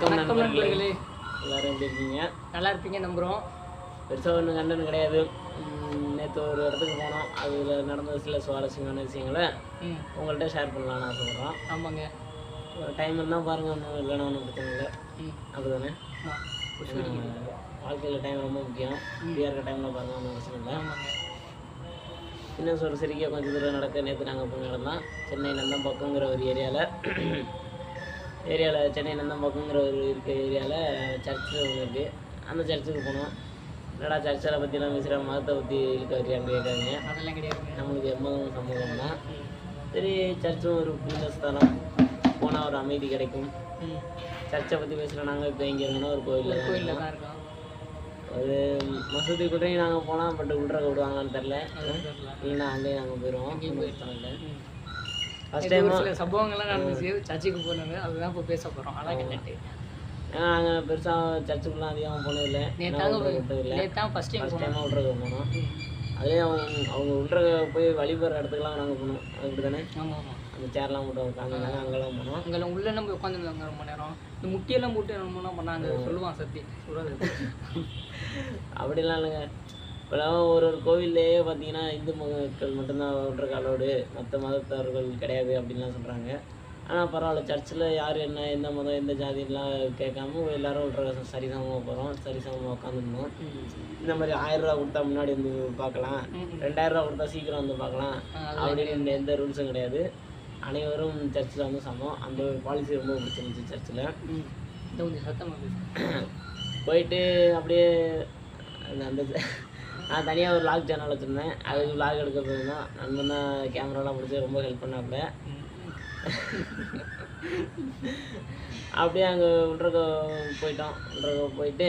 வணக்கம் நண்பர்களே. எல்லாரும் எப்படி இருக்கீங்க? நல்லா இருப்பீங்க நம்புகிறோம் பெருசாக ஒன்றும் கண்டனம் கிடையாது. நேற்று ஒரு இடத்துக்கு போனோம். அதில் நடந்த சில சுவாரஸ்யமான விஷயங்களை உங்கள்கிட்ட ஷேர் பண்ணலாம்னு ஆசைப்படுறோம். ஆமாங்க. ஒரு டைம் இருந்தால் பாருங்கள் ஒன்றும் இல்லைன்னா ஒன்றும் பிரச்சனை இல்லை. ஆமாம் வாழ்க்கையில் டைம் ரொம்ப முக்கியம். ஃப்ரீயாக இருக்க டைமில் பாருங்கள் ஒன்றும் பிரச்சனை இல்லை. இன்னும் ஒரு சிரிக்க கொஞ்சம் தூரம் நடக்க நேற்று நாங்கள் போய் நடந்தோம். சென்னை நந்தம்பாக்கங்கிற ஒரு ஏரியாவில் ஏரியாவில் சென்னை நந்தம்பாக்கங்கிற ஒரு இருக்க ஏரியாவில் சர்ச்சு ஒன்று இருக்குது அந்த சர்ச்சுக்கு போனோம். என்னடா சர்ச்சில் பற்றிலாம் பேசுகிற மதத்தை பற்றி இருக்க வரையான்னு கேட்காதீங்க அதெல்லாம் கிடையாதுங்க நம்மளுக்கு எம்மதம் சமூகம் தான் சரி சர்ச்சும் ஒரு புனித ஸ்தலம். போனால் ஒரு அமைதி கிடைக்கும். சர்ச்சை பற்றி பேசுகிற நாங்கள் இப்போ இங்கே இருக்கணும் ஒரு கோயிலில் கோயிலில் தான் இருக்கோம். ஒரு மசூதிக்குள்ளேயும் நாங்கள் போனால் பட் உள்ற விடுவாங்கன்னு தெரில இல்லைன்னா அங்கேயே நாங்கள் போயிடுவோம் அங்கேயும் இல்லை இது டைம் சில சம்பவங்கள்லாம் நடந்துச்சு. சர்ச்சுக்கு போனது. அதுதான் இப்போ பேச போகிறோம் அதான் கேட்டு ஏன்னா நாங்கள் பெருசாக சர்ச்சுக்குலாம் அதிகமாக போனதில்லை. நேத்தான் ஃபஸ்ட் டைம் ஃபஸ்ட் டைமாக விட்றது போனோம். அதே அவங்க அவங்க விட்ற போய் வழிபடுற இடத்துக்குலாம் நாங்கள் போனோம். அப்படி தானே ஆமாம் ஆமாம் அந்த சேர்லாம் போட்டு உட்காந்துருந்தாங்க அங்கெல்லாம் போனோம். அங்கெல்லாம் உள்ள நம்ம உட்காந்துருந்தாங்க ரொம்ப நேரம். இந்த முட்டியெல்லாம் போட்டு என்னமோ பண்ணாங்க சொல்லுவான் சத்தி. சொல்றது. அப்படிலாம் இல்லைங்க. இப்போலாம் ஒரு ஒரு கோவில்லையே பார்த்தீங்கன்னா இந்து மக்கள் மட்டும்தான் விட்ற அலோடு மற்ற மதத்தவர்கள் கிடையாது அப்படின்லாம் சொல்கிறாங்க ஆனால் பரவாயில்ல சர்ச்சில் யார் என்ன எந்த மதம் எந்த ஜாதிலாம் கேட்காம எல்லாரும் விட்ற சரிசமமாக போகிறோம் சரிசமமாக உட்காந்துருந்தோம் இந்த மாதிரி ஆயிரம் ரூபா கொடுத்தா முன்னாடி வந்து பார்க்கலாம். ரெண்டாயிரம் ரூபா கொடுத்தா சீக்கிரம் வந்து பார்க்கலாம். அப்படின்னு எந்த ரூல்ஸும் கிடையாது. அனைவரும் சர்ச்சில் வந்து சமம். அந்த ஒரு பாலிசி ரொம்ப பிடிச்சிருந்துச்சு சர்ச்சில் போயிட்டு அப்படியே அந்த நான் தனியாக ஒரு லாக் சேனல் வச்சுருந்தேன். அதுக்கு லாக் எடுக்க போயிருந்தோம் நண்பன் தான் கேமராலாம் பிடிச்சி ரொம்ப ஹெல்ப் பண்ணாப்புல. அப்படியே அங்கே உள்றக்க போயிட்டோம். உள்றக்க போயிட்டு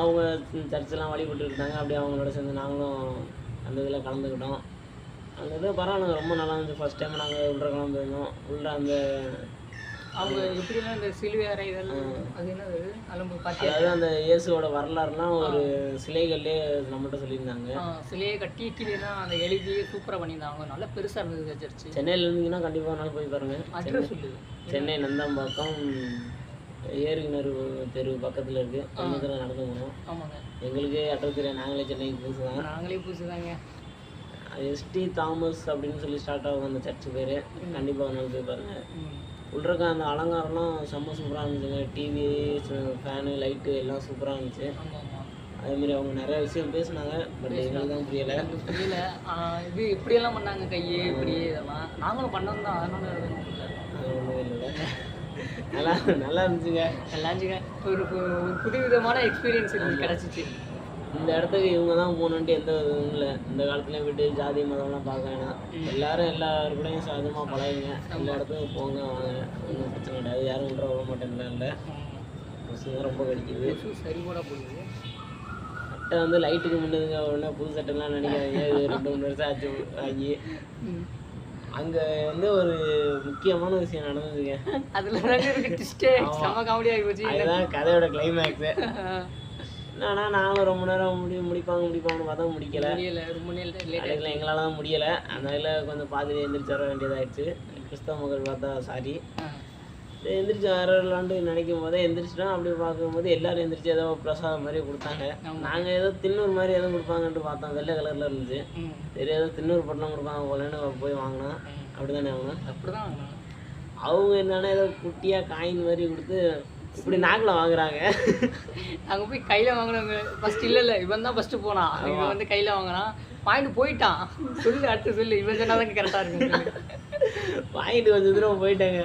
அவங்க சர்ச்செல்லாம் வழிபட்டு இருந்தாங்க. அப்படியே அவங்களோட சேர்ந்து நாங்களும் அந்த இதில் கலந்துக்கிட்டோம். அந்த இது பரவாயில்ல ரொம்ப நல்லா இருந்துச்சு. ஃபஸ்ட் டைம் நாங்கள் உள்றக்கெல்லாம் கலந்துருந்தோம் உள்ள அந்த அவங்க எப்படிலாம் இந்த சிலுவை அறை இதெல்லாம் அது என்னது? அதெல்லாம் போய் பார்த்தியா அதாவது அந்த இயேசுவோட வரலாறுலாம் ஒரு சிலைகள்லேயே நம்மகிட்ட சொல்லியிருந்தாங்க. சிலையை கட்டி கீழேலாம் அந்த எழுதி சூப்பராக பண்ணியிருந்தாங்க. நல்லா பெருசாக இருந்தது சர்ச்சு சென்னையில் இருந்தீங்கன்னா கண்டிப்பாக ஒரு நாள் போய் பாருங்கள் அட்ரஸ் சொல்லுது சென்னை நந்தம்பாக்கம் ஏரிகிணறு தெரு பக்கத்தில் இருக்குது தூரம் நடந்து போகணும் ஆமாங்க. எங்களுக்கு அட்ரஸ் தெரியாது நாங்களே சென்னைக்கு புதுசு தான். நாங்களே புதுசுதாங்க எஸ்டி தாமஸ் அப்படின்னு சொல்லி ஸ்டார்ட் ஆகும் அந்த சர்ச் பேர். கண்டிப்பாக ஒரு நாள் போய் பாருங்கள் உள்ளிருக்க அந்த அலங்காரம்லாம் செம்ம சூப்பராக இருந்துச்சுங்க. டிவி ஃபேனு லைட்டு எல்லாம் சூப்பராக இருந்துச்சு. அதேமாரி அவங்க நிறைய விஷயம் பேசுனாங்க பட் எங்களுக்கு தான் புரியலை. புரியல. இது இப்படியெல்லாம் பண்ணாங்க கையே இப்படி இதெல்லாம். நாங்களும் பண்ணோம் தான் அதனால. அது ஒன்றும் இல்லை. நல்லா நல்லா இருந்துச்சுங்க. எல்லாச்சுங்க ஒரு பு- ஒரு புதுவிதமான எக்ஸ்பீரியன்ஸ் எங்களுக்கு கிடச்சிச்சு. இந்த இடத்துக்கு இவங்க தான் போகணுன்ட்டு எந்த இதுவும் இல்லை. இந்த காலத்துலேயும் விட்டு ஜாதி மதம்லாம் பார்க்க வேணாம். எல்லாரும் எல்லாரு கூடயும் சாதமாக பழகுங்க. எல்லா இடத்துக்கும் போங்க வாங்க. ஒன்றும் பிரச்சனை கிடையாது. யாரும் விட்ற விட மாட்டேன் இல்லை. கொசு தான் ரொம்ப கடிக்குது. சரி கூட போகுது சட்டை வந்து லைட்டுக்கு முன்னதுங்க. உடனே புது சட்டைலாம் நினைக்காதீங்க இது ரெண்டு மூணு வருஷம் ஆச்சு வாங்கி. அங்கே வந்து ஒரு முக்கியமான விஷயம் நடந்ததுங்க. அதுல தாங்க இருக்கு. ட்விஸ்டே செம காமெடி ஆகி போச்சு. அதுதான் கதையோட கிளைமேக்ஸு என்னன்னா நாங்களும் ரொம்ப நேரம் முடி முடிப்பாங்க முடிப்பாங்கன்னு பார்த்தா முடிக்கல. முடியல ரொம்ப கடைசியில் எங்களால் தான் முடியலை அதனால கொஞ்சம் பாதிரி எந்திரிச்சு வர வேண்டியதாகிடுச்சு கிறிஸ்தவ மக்கள் பார்த்தா சாரி எந்திரிச்சு வரலான்ட்டு நினைக்கும் போதே எந்திரிச்சிட்டோம். அப்படி பார்க்கும்போது எல்லாரும் எந்திரிச்சு ஏதோ பிரசாதம் மாதிரி கொடுத்தாங்க. நாங்கள் ஏதோ தின்னூர் மாதிரி எதுவும் கொடுப்பாங்கன்ட்டு பார்த்தோம். வெள்ளை கலரில் இருந்துச்சு. சரி ஏதோ தின்னூர் பட்டம் கொடுப்பாங்க போலன்னு போய் வாங்கினோம் அப்படி தானே அவங்க அப்படிதான் வாங்கினோம் அவங்க என்னன்னா ஏதோ குட்டியாக காயின் மாதிரி கொடுத்து இப்படி நாக்கில் வாங்குறாங்க. அங்க போய் கையில வாங்கினவங்க ஃபர்ஸ்ட் இல்ல இல்ல இவன் தான் ஃபர்ஸ்ட் போனான். இவன் வந்து கையில வாங்கினான் வாங்கிட்டு போயிட்டான். சொல்லு அடுத்து சொல்லு. இவன் சொன்னாதான் கரெக்டா இருக்கும். சொல்லு. வாங்கிட்டு கொஞ்சம் தூரம் போயிட்டாங்க.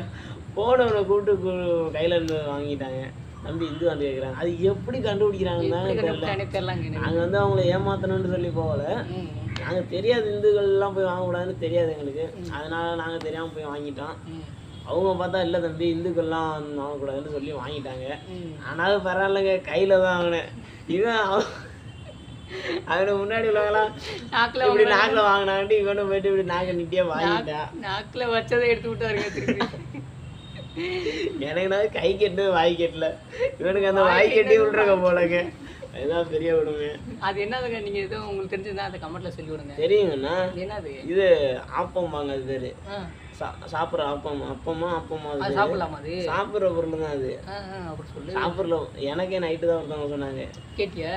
போனவனை கூப்பிட்டு கையில இருந்து வாங்கிட்டாங்க. தம்பி இந்து வந்து கேட்குறாங்க அது எப்படி கண்டுபிடிக்கிறாங்கன்னு தான் தெரியல. நாங்கள் வந்து அவங்கள ஏமாத்தணும்னு சொல்லி போகல. நாங்கள் தெரியாது இந்துக்கள்லாம் போய் வாங்கக்கூடாதுன்னு தெரியாது எங்களுக்கு. அதனால நாங்கள் தெரியாமல் போய் வாங்கிட்டோம். அவங்க பார்த்தா இல்லை தம்பி இந்துக்கள்லாம் வாங்கக்கூடாதுன்னு சொல்லி வாங்கிட்டாங்க. ஆனாலும் பரவாயில்லைங்க கையில் தான் வாங்கினேன். இவன் அவன் முன்னாடி உள்ளவங்களாம் நாக்குல இப்படி நாக்கில் வாங்கினான்ட்டு இவனை போயிட்டு இப்படி நாக்கை நிட்டியா வாங்கிட்டான் நாக்குல வச்சதை எடுத்து விட்டாருங்க திருப்பி. எனக்கு நான் கை கெட்டு வாய் கெட்டல. இவனுக்கு அந்த வாய் கெட்டி விட்ருக்க போலங்க. அதுதான் பெரிய கொடுமை. அது என்னதுங்க? நீங்க ஏதோ உங்களுக்கு தெரிஞ்சிருந்தா அந்த கமெண்ட்ல சொல்லி விடுங்க தெரியுங்கண்ணா. என்னது? இது ஆப்பம்பாங்க அது பேர். சாப்பிட்ற அப்பம் அப்பமா அப்பமா அது சாப்பிடலாமா அது? சாப்பிட்ற பொருள் தான் அது. அப்படி சொல்லு. சாப்பிட்ற எனக்கே நைட்டு தான் ஒருத்தவங்க சொன்னாங்க. கேட்டியா?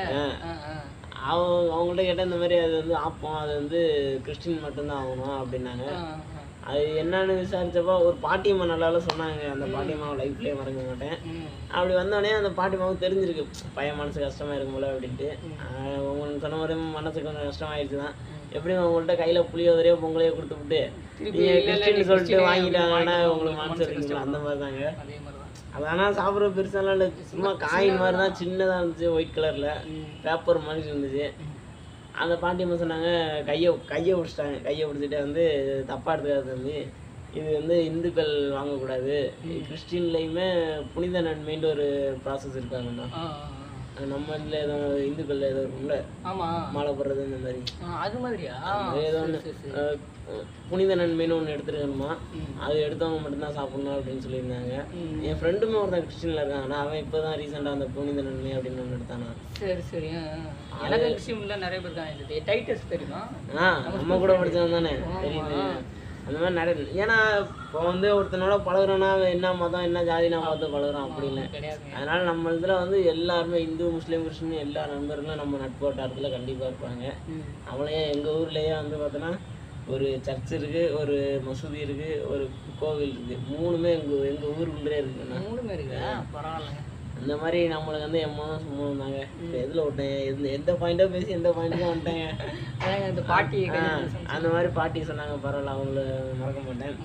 அவங்க அவங்கள்ட்ட கேட்டால் இந்த மாதிரி அது வந்து ஆப்பம் அது வந்து கிறிஸ்டின் மட்டும்தான் ஆகணும் அப்படின்னாங்க. அது என்னன்னு விசாரிச்சப்போ ஒரு பாட்டியம்மா நல்லால சொன்னாங்க அந்த பாட்டியம்மாவை லைஃப்லேயே மறக்க மாட்டேன். அப்படி வந்தோடனே அந்த பாட்டியம்மாவுக்கு தெரிஞ்சிருக்கு பையன் மனசு கஷ்டமா இருக்கும் போல அப்படின்ட்டு உங்களுக்கு சொன்ன மாதிரி மனசுக்கு கொஞ்சம் கஷ்டமாயிடுச்சு தான். எப்படியும் உங்கள்கிட்ட கையில் புளியோதரையோ பொங்கலையோ கொடுத்து விட்டு திருப்பி நீங்கள் இல்ல, இல்ல, கிறிஸ்டின் நீ சொல்லிட்டு வாங்கிட்டாங்கன்னா உங்களுக்கு மனசு இருக்குங்களா அந்த மாதிரி தாங்க. அதே ஆனால் சாப்பிட்ற பெருசாலாம் இல்லை சும்மா காயின் மாதிரி தான் சின்னதாக இருந்துச்சு ஒயிட் கலரில். பேப்பர் மாதிரி இருந்துச்சு. அந்த பாட்டியம்மா சொன்னாங்க கையை கையை பிடிச்சிட்டாங்க கையை பிடிச்சிட்டு வந்து தப்பாக எடுத்துக்காது தம்பி. இது வந்து இந்துக்கள் வாங்கக்கூடாது. கிறிஸ்டின்லேயுமே புனித நன்மைன்ற ஒரு ப்ராசஸ் இருக்காங்கண்ணா. நம்ம இதில் ஏதோ இந்துக்களில் ஏதோ இருக்கும்ல? மாலை போடுறது இந்த மாதிரி. அது மாதிரியா? ஏதோ ஒன்று புனித நன்மைன்னு ஒன்று எடுத்துருக்கணுமா. அது எடுத்தவங்க மட்டும்தான் சாப்பிடணும் அப்படின்னு சொல்லியிருந்தாங்க. என் ஃப்ரெண்டுமே ஒருத்தன் கிறிஸ்டினில் இருக்கான். ஆனால் அவன் இப்போ தான் ரீசெண்டாக அந்த புனித நன்மை அப்படின்னு ஒன்று எடுத்தானா? சரி சரி. எனக்கு கிறிஸ்டின்ல நிறைய பேர் இந்த டைட்டஸ் தெரியுமா? ஆ நம்ம கூட படிச்சவன் தானே. தெரியுது. அந்த மாதிரி நிறைய ஏன்னா இப்போ வந்து ஒருத்தனோட பழகுறோன்னா என்ன மதம் என்ன ஜாதி நான் பார்த்து பழகுறோம் அப்படி இல்லை கிடையாதுங்க அதனால நம்ம இதில் வந்து எல்லாருமே இந்து முஸ்லீம் கிறிஸ்டின் எல்லா நண்பர்களும் நம்ம நட்பு வட்டாரத்தில் கண்டிப்பாக இருப்பாங்க. அவளையே எங்கள் ஊர்லேயே வந்து பார்த்தோன்னா ஒரு சர்ச் இருக்குது ஒரு மசூதி இருக்குது ஒரு கோவில் இருக்குது மூணுமே எங்கள் எங்கள் ஊருக்குள்ளே இருக்குண்ணா. மூணு பேர் இருக்கா பரவாயில்லைங்க. அந்த மாதிரி நம்மளுக்கு வந்து எம்மனும் சும்மா இருந்தாங்க. எதில் விட்டேன்? எந்த எந்த பாயிண்டோ பேசி எந்த பாயிண்ட்டும் வந்துட்டேங்க? இந்த பாட்டி அந்த மாதிரி பாட்டி சொன்னாங்க. பரவாயில்ல அவங்கள மறக்க மாட்டேன்.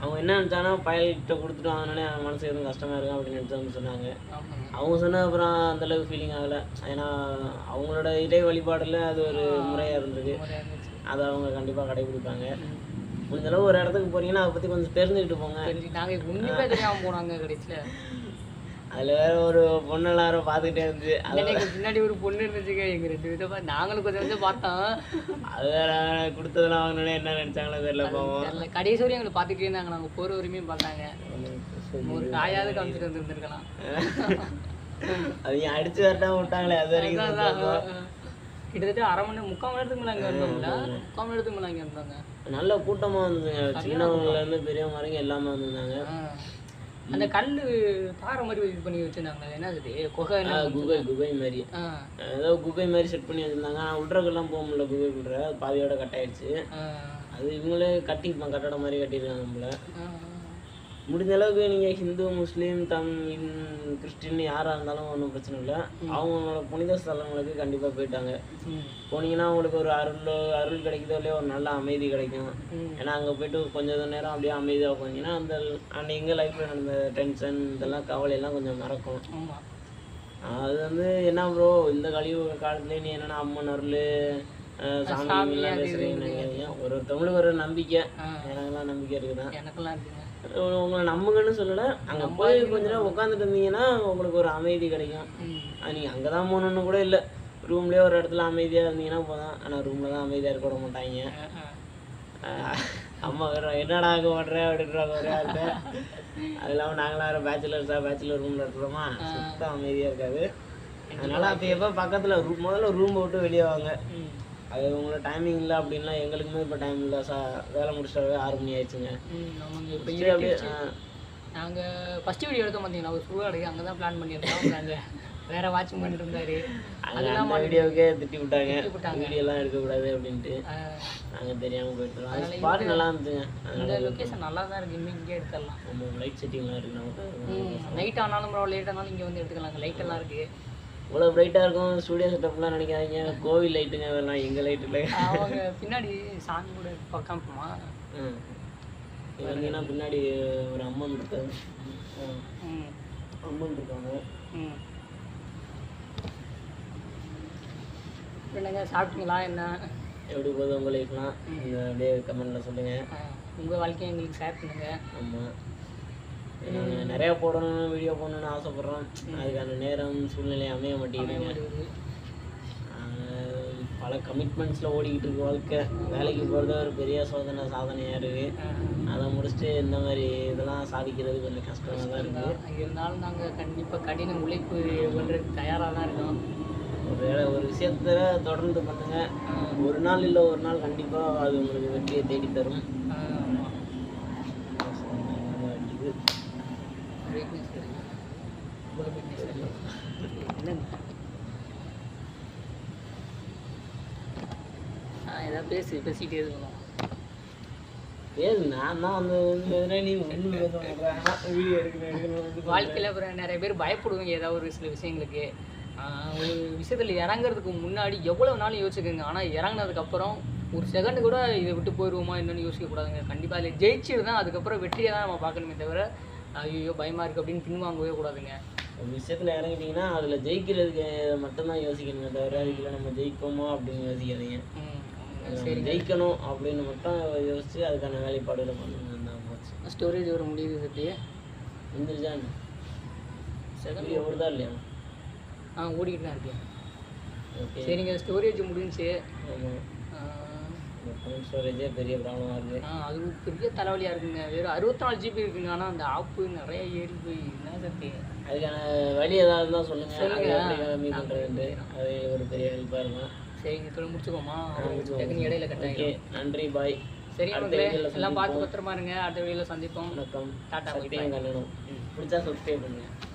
அவங்க என்ன நினச்சாங்கன்னா பயல்கிட்ட கொடுத்துட்டு வாங்கினோடனே அவன் மனசு எதுவும் கஷ்டமா இருக்கும் அப்படின்னு நினச்சாங்க சொன்னாங்க. அவங்க சொன்ன அப்புறம் அந்த அளவுக்கு ஃபீலிங் ஆகலை. ஏன்னா அவங்களோட இறை வழிபாடுல அது ஒரு முறையாக இருந்திருக்கு. இருந்துச்சு. அதை அவங்க கண்டிப்பாக கடைபிடிப்பாங்க. முடிஞ்ச அளவு ஒரு இடத்துக்கு போறீங்கன்னா அதை பற்றி கொஞ்சம் தெரிஞ்சுக்கிட்டு போங்க. தெரிஞ்சு நாங்க ஒண்ணுமே தெரியாம போனாங்க கடைசியில. அதில் வேற ஒரு பொண்ணு எல்லாரும் பார்த்துக்கிட்டே இருந்துச்சு அது எனக்கு பின்னாடி ஒரு பொண்ணு இருந்துச்சுங்க எங்க ரெண்டு பார்த்து நாங்களும் கொஞ்சம் கொஞ்சம் பார்த்தோம். அது வேற கொடுத்ததெல்லாம் வாங்கினோடனே என்ன நினச்சாங்களோ தெரியல பாவம். தெரியல. கடைசி வரையும் எங்களை பார்த்துக்கிட்டே இருந்தாங்க. நாங்க போற வரையுமே பார்த்தாங்க. ஒரு காயாவது காமிச்சிட்டு வந்துருந்துருக்கலாம். அவங்க அடிச்சு வரட்டாம விட்டாங்களே அது வரைக்கும். கிட்டத்தட்ட அரை மணி முக்கால் மணி நேரத்துக்கு மேலே அங்கே இருந்தோம்ல. முக்கால் மணி நேரத்துக்கு மேலே அங்கே இருந்தாங்க. நல்ல கூட்டமா இருந்துச்சுங்க சின்னவங்கல இருந்து பெரியவங்க வரைக்கும் எல்லாமே வந்திருந்தாங்க. அந்த கல் பாறை மாதிரி இது பண்ணி வச்சிருந்தாங்க என்ன அது? குகை குகை குகை மாதிரி. ஏதோ குகை மாதிரி செட் பண்ணி வச்சிருந்தாங்க. ஆனால் உள்றக்கெல்லாம் போக முடியல குகைக்குள்ள அது பாதியோட கட் ஆயிடுச்சு. அது இவங்களே கட்டி கட்டடம் மாதிரி கட்டியிருக்காங்க நம்மள. முடிஞ்ச அளவுக்கு நீங்கள் ஹிந்து முஸ்லீம் தம் கிறிஸ்டின் யாராக இருந்தாலும் ஒன்றும் பிரச்சனை இல்லை. அவங்களோட புனித ஸ்தலங்களுக்கு கண்டிப்பாக போயிட்டாங்க. போனீங்கன்னா உங்களுக்கு ஒரு அருள் அருள் கிடைக்குதோ இல்லையோ ஒரு நல்ல அமைதி கிடைக்கும். ஏன்னா அங்கே போயிட்டு கொஞ்ச நேரம் அப்படியே அமைதியாக போனீங்கன்னா அந்த அன்னைக்கு லைஃப்பில் நடந்த டென்ஷன் இதெல்லாம் கவலையெல்லாம் கொஞ்சம் மறக்கும். அது வந்து என்ன ப்ரோ இந்த கழிவு காலத்துலேயே நீ என்னன்னா அம்மன் அருள் சாமி பேசுறீங்க ஒரு ஒருத்தவங்களுக்கு ஒரு நம்பிக்கை. ஆ. எனக்கெல்லாம் நம்பிக்கை இருக்குதான். எனக்கெல்லாம் இருக்குங்க உங்களை நம்புங்கன்னு சொல்லலை. அங்கே போய் கொஞ்ச நேரம் உட்காந்துட்டு இருந்தீங்கன்னா உங்களுக்கு ஒரு அமைதி கிடைக்கும். நீங்கள் அங்கே தான் போகணுன்னு கூட இல்லை. ரூம்லேயே ஒரு இடத்துல அமைதியாக இருந்தீங்கன்னா போதும். ஆனால் ரூமில் தான் அமைதியாக இருக்க விட மாட்டாங்க. அம்மா வேற என்னடா ஆக மாட்டேன் அப்படின்றாங்க ஒரே ஆள்கிட்ட அது இல்லாமல் நாங்களாம் வேறு பேச்சுலர்ஸாக பேச்சுலர் ரூமில் இருக்கிறோமா. சுத்தம் அமைதியாக இருக்காது. அதனால அப்போ எப்போ பக்கத்தில் ரூம் முதல்ல ரூமை விட்டு வெளியே வாங்க. அது உங்களோட டைமிங் இல்லை அப்படின்னா எங்களுக்குமே இப்போ டைம் இல்லை. சா வேலை முடிச்சிட்டாவே ஆறு மணி ஆயிடுச்சுங்க. சரி அப்படியே நாங்கள் ஃபஸ்ட்டு வீடியோ எடுத்தோம் பார்த்தீங்களா ஒரு சூழலுக்கு அங்கே தான் பிளான் பண்ணியிருந்தோம். நாங்கள் வேற வாட்சிங் பண்ணிட்டு இருந்தாரு. அது அந்த வீடியோவுக்கே திட்டி விட்டாங்க. வீடியோலாம் எடுக்கக்கூடாது அப்படின்ட்டு. நாங்கள் தெரியாமல் போயிட்டுருக்கோம் அது ஸ்பாட் நல்லா இருந்துச்சுங்க. அதனால லொக்கேஷன் நல்லா தான் இருக்கு. இனிமே இங்கே எடுத்துடலாம். நம்ம லைட் செட்டிங்லாம் இருக்கு நமக்கு. நைட் ஆனாலும் பரவாயில்ல லேட் ஆனாலும் இங்கே வந்து எடுத்துக்கலாம் லைட் எல்லாம் இருக்கு. இவ்வளோ பிரைட்டாக இருக்கும் ஸ்டூடியோ செட்டப்லாம் நினைக்காதீங்க. கோவில் லைட்டுங்க அதெல்லாம் எங்கள் லைட் இல்லை. அவங்க பின்னாடி சாமி கூட பார்க்காம ம். இது வந்தீங்கன்னா பின்னாடி ஒரு அம்மன் இருக்காங்க. அம்மன் இருக்காங்க. என்னங்க சாப்பிட்டீங்களா என்ன? எப்படி போகுது உங்கள் லைஃப்லாம் அப்படியே கமெண்ட்டில் சொல்லுங்கள் ஆஹ், உங்க வாழ்க்கையை எங்களுக்கு ஷேர் பண்ணுங்க. ஆமாம் நிறையா போடணும் வீடியோ போடணும்னு ஆசைப்பட்றோம். அதுக்கான நேரம் சூழ்நிலை அமைய ஆஹ் பல கமிட்மெண்ட்ஸில் ஓடிக்கிட்டு இருக்கு வாழ்க்கை. வேலைக்கு போகிறது ஒரு பெரிய சோதனை சாதனையாக இருக்குது அதை முடிச்சுட்டு இந்த மாதிரி இதெல்லாம் சாதிக்கிறது கொஞ்சம் கஷ்டமாக தான் இருக்குது இருந்தாலும் நாங்கள் கண்டிப்பாக கடின உழைப்பு பண்ணுறதுக்கு தயாராக தான் இருக்கோம். ஒரு வேலை ஒரு விஷயத்த தொடர்ந்து பண்ணுங்க. ஒரு நாள் இல்லை ஒரு நாள் கண்டிப்பாக அது உங்களுக்கு வெற்றியை தேடி தரும் ஆஹ், ஆமா. என்னங்க ஆ ஏதாவது பேசு பேசிக்கிட்டே இருக்கணும். ஏது நான் தான் வந்து எதுனா நீ ஒன்றும் பேச வீடியோ எடுக்கணும் வாழ்க்கையில் அப்புறம் நிறைய பேர் பயப்படுவாங்க ஏதாவது ஒரு சில விஷயங்களுக்கு. ஆஹ் ஒரு விஷயத்தில் இறங்குறதுக்கு முன்னாடி எவ்வளோ நாளும் யோசிச்சுக்கோங்க. ஆனால் இறங்குனதுக்கப்புறம் ஒரு செகண்ட் கூட இதை விட்டு போயிடுவோமா என்னன்னு யோசிக்கக்கூடாதுங்க கண்டிப்பாக அதில் ஜெயிச்சுட்டு தான் அதுக்கப்புறம் வெற்றியை தான் நம்ம பார்க்கணுமே தவிர ஐயோ பயமாக இருக்குது அப்படின்னு பின்வாங்கவே கூடாதுங்க. ஒரு விஷயத்துல இறங்கிட்டீங்கன்னா அதுல ஜெயிக்கிறதுக்கு மட்டும்தான் யோசிக்கணுமே தவிர இதுல நம்ம ஜெயிப்போமா அப்படின்னு யோசிக்காதீங்க. சரி ஜெயிக்கணும் அப்படின்னு மட்டும் யோசிச்சு அதுக்கான வேலைப்பாடுகளை போச்சு ஸ்டோரேஜ் வர முடியுது சத்தியே வந்துருச்சான்னு செகண்ட் ஓடுதா இல்லையா? ஆ ஓடிக்கிட்டு தான் இருக்கேன் சரிங்க ஸ்டோரேஜ் முடிஞ்சுச்சு. ஆமாம் ஃபோன் ஸ்டோரேஜே பெரிய ப்ராப்ளமாக இருக்குது ஆ அது பெரிய தலைவலியாக இருக்குங்க. வெறும் அறுபத்தி நாலு ஜிபி இருக்குங்க. ஆனால் அந்த ஆப்பு நிறைய ஏறி போய் என்ன சத்தி அதுக்கான வழி ஏதாவது இருந்தால் சொல்லுங்கள் சொல்லுங்க. அது எப்படி கம்மி பண்ணுறதுன்ட்டு அது ஒரு பெரிய ஹெல்ப்பாக இருக்கும். சரிங்க இப்போ முடிச்சுக்கோமா இடையில கட் ஓகே ஆகிடும் நன்றி பாய். சரி மக்களே எல்லாம் பார்த்து. பத்திரமா இருங்க. அடுத்த வீடியோவில் சந்திப்போம். வணக்கம். டாடா, bye சக்தியும் கண்ணனும். பிடிச்சா சப்ஸ்கிரைப் பண்ணுங்கள்